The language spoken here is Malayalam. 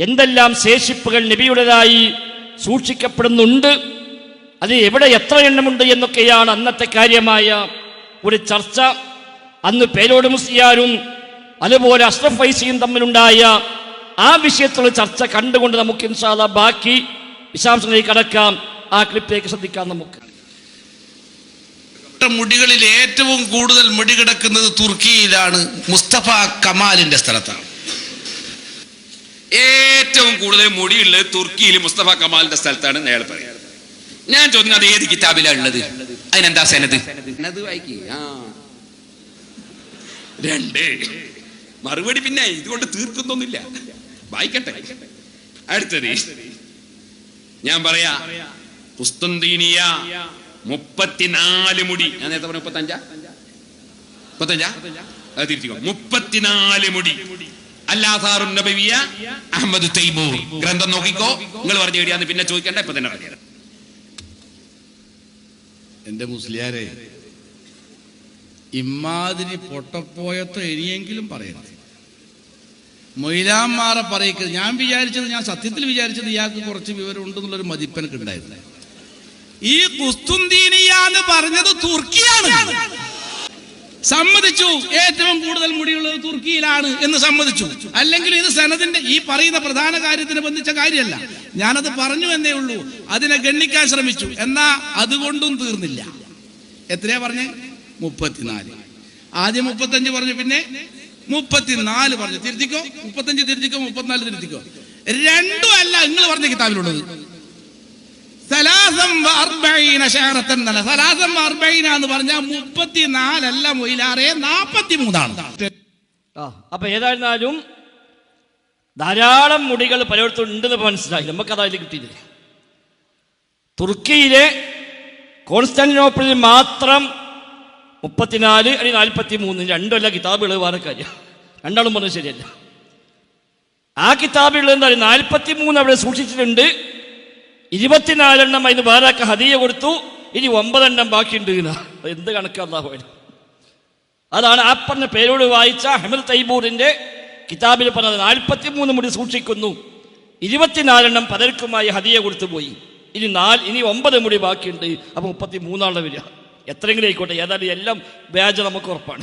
എന്തെല്ലാം ശേഷിപ്പുകൾ നബിയുടേതായി സൂക്ഷിക്കപ്പെടുന്നുണ്ട്? അത് എവിടെ എത്ര എണ്ണമുണ്ട് എന്നൊക്കെയാണ് അന്നത്തെ കാര്യമായ ഒരു ചർച്ച. അന്ന് പേരോട് മുസ്ലിയാരും അതുപോലെ അഷ്റഫ് ഫൈസിയും തമ്മിലുണ്ടായ ആ വിഷയത്തിലുള്ള ചർച്ച കണ്ടുകൊണ്ട് നമുക്ക് ഇൻഷാല്ല ബാക്കി വിശാംശങ്ങളിൽ കടക്കാം. ആ ക്ലിപ്പിലേക്ക് ശ്രദ്ധിക്കാം നമുക്ക്. മുടികളിൽ ഏറ്റവും കൂടുതൽ മുടി കിടക്കുന്നത് തുർക്കിയിലാണ്. മുസ്തഫ കമാലിന്റെ സ്ഥലത്താണ്. ഏറ്റവും കൂടുതൽ മുടിയുള്ളത് തുർക്കിയിൽ മുസ്തഫ കമാലിന്റെ സ്ഥലത്താണ് അയാൾ പറയുന്നത് ഞാൻ ചോദിക്കുന്നത് അത് ഏത് കിതാബിലാണ് ഉള്ളത്? അതിനെന്താ സെനത് രണ്ട്. മറുപടി പിന്നെ ഇതുകൊണ്ട് തീർക്കുന്നൊന്നുമില്ല. വായിക്കട്ടെ. അടുത്തത്. ഞാൻ പറയാ പുസ്തീനിയ മുപ്പത്തിനാല് മുടി. ഞാൻ നേരത്തെ പറഞ്ഞ മുപ്പത്തഞ്ചാ? മുപ്പത്തഞ്ചാ? അത് തിരിച്ചോ മുപ്പത്തിനാല് മുടി. അല്ലാഥാറുൻ നബവിയ അഹമ്മദ് തൈമൂർ. ഗ്രന്ഥം നോക്കിക്കോ. നിങ്ങൾ പറഞ്ഞു കഴിയാന്ന് പിന്നെ ചോദിക്കണ്ട ഇപ്പൊ തന്നെ പറയാം എന്റെ മുസ്ലിയാരെ ഇമ്മാതിരി പൊട്ടപ്പോയത്തോ ഇനിയെങ്കിലും പറയണം. മൊയിലാമാറെ പറയിക്കരുത്. ഞാൻ വിചാരിച്ചത് ഞാൻ സത്യത്തിൽ വിചാരിച്ചത് ഇയാൾക്ക് കുറച്ച് വിവരം ഉണ്ടെന്നുള്ളൊരു മതിപ്പനക്ക് ഉണ്ടായിരുന്നു. ഈ കുസ്തുന്തീനിയ പറഞ്ഞത് തുർക്കിയാണ്. സമ്മതിച്ചു. ഏറ്റവും കൂടുതൽ മുടിയുള്ളത് തുർക്കിയിലാണ് എന്ന് സമ്മതിച്ചു. അല്ലെങ്കിൽ ഇത് സനദിന്റെ ഈ പറയുന്ന പ്രധാന കാര്യത്തിന് ബന്ധിച്ച കാര്യമല്ല. ഞാനത് പറഞ്ഞു എന്നേ ഉള്ളൂ. അതിനെ ഗണ്ണിക്കാൻ ശ്രമിച്ചു. എന്നാ അതുകൊണ്ടും തീർന്നില്ല. എത്രയാ പറഞ്ഞേ? മുപ്പത്തിനാല്. ആദ്യം മുപ്പത്തഞ്ച് പറഞ്ഞു പിന്നെ മുപ്പത്തിനാല് പറഞ്ഞു. തിരുത്തിക്കോ? മുപ്പത്തഞ്ച് തിരുത്തിക്കോ? മുപ്പത്തിനാല് തിരുത്തിക്കോ? രണ്ടും അല്ല നിങ്ങൾ പറഞ്ഞ കിതാബിലുള്ളത്. എന്ന് പറഞ്ഞാൽ മുപ്പത്തിനാലല്ല മൊയിലാറെ നാപ്പത്തി മൂന്നാണ് അപ്പൊ ഏതായിരുന്നാലും ധാരാളം മുടികൾ പലയിടത്തും ഉണ്ടെന്ന് മനസ്സിലായി. നമുക്കതായത് കിട്ടിയില്ല? തുർക്കിയിലെ കോൺസ്റ്റാന്റിനോപ്പിളിൽ മാത്രം മുപ്പത്തിനാല് അല്ലെങ്കിൽ നാൽപ്പത്തി മൂന്ന് രണ്ടല്ല കിതാബുകൾ വേറെ കാര്യം. രണ്ടാളും പറഞ്ഞത് ശരിയല്ല. ആ കിതാബുകൾ എന്താ നാൽപ്പത്തി മൂന്ന് അവിടെ സൂക്ഷിച്ചിട്ടുണ്ട്. ഇരുപത്തിനാലെണ്ണം അതിന് വേറെ ഹദിയ കൊടുത്തു. ഇനി ഒമ്പതെണ്ണം ബാക്കിയുണ്ട് എന്ത് കണക്കാ പോയത് അതാണ് ആ പറഞ്ഞ പേരോട് വായിച്ച അഹമ്മദ് തൈബൂറിന്റെ കിതാബിൽ പറഞ്ഞത്. നാൽപ്പത്തി മൂന്ന് മുടി സൂക്ഷിക്കുന്നു. ഇരുപത്തിനാലെണ്ണം പലർക്കുമായി ഹദിയ കൊടുത്തു പോയി. ഇനി നാല് ഇനി ഒമ്പത് മുടി ബാക്കിയുണ്ട്. അപ്പൊ മുപ്പത്തി മൂന്നാളെ വരിക. എത്രയെങ്കിലും ആയിക്കോട്ടെ. ഏതായാലും എല്ലാം വ്യാജ നമുക്ക് ഉറപ്പാണ്.